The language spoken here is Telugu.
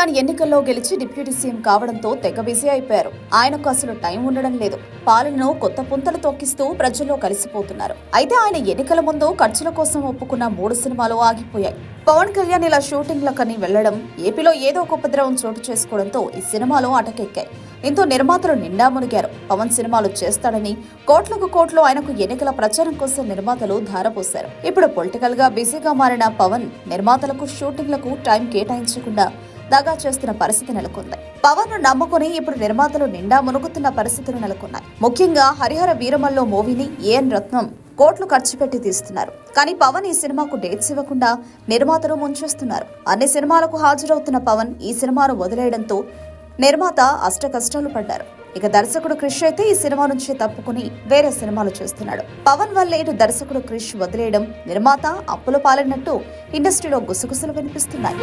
కళ్యాణ్ ఎన్నికల్లో గెలిచి డిప్యూటీ సీఎం కావడంతో తెగ బిజీ అయిపోయారు. ఆయనకు అసలు టైం ఉండడం లేదు. పాలనను కొత్త పుంతలు తొక్కిస్తూ ప్రజల్లో కలిసిపోతున్నారు. అయితే ఆయన ఎన్నికల ముందు ఖర్చుల కోసం ఒప్పుకున్న మూడు సినిమాలు ఆగిపోయాయి. పవన్ కళ్యాణ్ ఇలా షూటింగ్లకని వెళ్ళడం ఏపీలో ఏదో ఒక ఉపద్రవం చోటు చేసుకోవడంతో ఈ సినిమాలు అటకెక్కాయి. దీంతో నిర్మాతలు నిండా మునిగారు. పవన్ సినిమాలు చేస్తాడని కోట్లకు కోట్లు ఆయనకు ఎన్నికల ప్రచారం కోసం నిర్మాతలు ధారపోశారు. ఇప్పుడు పొలిటికల్గా బిజీగా మారిన పవన్ నిర్మాతలకు షూటింగ్లకు టైం కేటాయించకుండా దగా చేస్తున్న పరిస్థితి నెలకొంది. పవన్ను నమ్ముకుని ఇప్పుడు నిర్మాతలు నిండా మునుగుతున్న పరిస్థితులు నెలకొన్నాయి. ముఖ్యంగా హరిహర వీరమల్లో మూవీని ఏఎన్ రత్నం కోట్లు ఖర్చు పెట్టి తీస్తున్నారు. కానీ పవన్ ఈ సినిమాకు డేట్స్ ఇవ్వకుండా నిర్మాతలు ముంచేస్తున్నారు. అన్ని సినిమాలకు హాజరవుతున్న పవన్ ఈ సినిమాను వదిలేయడంతో నిర్మాత అష్ట కష్టాలు పడ్డారు. ఇక దర్శకుడు క్రిష్ అయితే ఈ సినిమా నుంచి తప్పుకుని వేరే సినిమాలు చేస్తున్నాడు. పవన్ వల్లే ఇటు దర్శకుడు క్రిష్ వదిలేయడం నిర్మాత అప్పుల పాలైనట్టు ఇండస్ట్రీలో గుసగుసలు వినిపిస్తున్నాయి.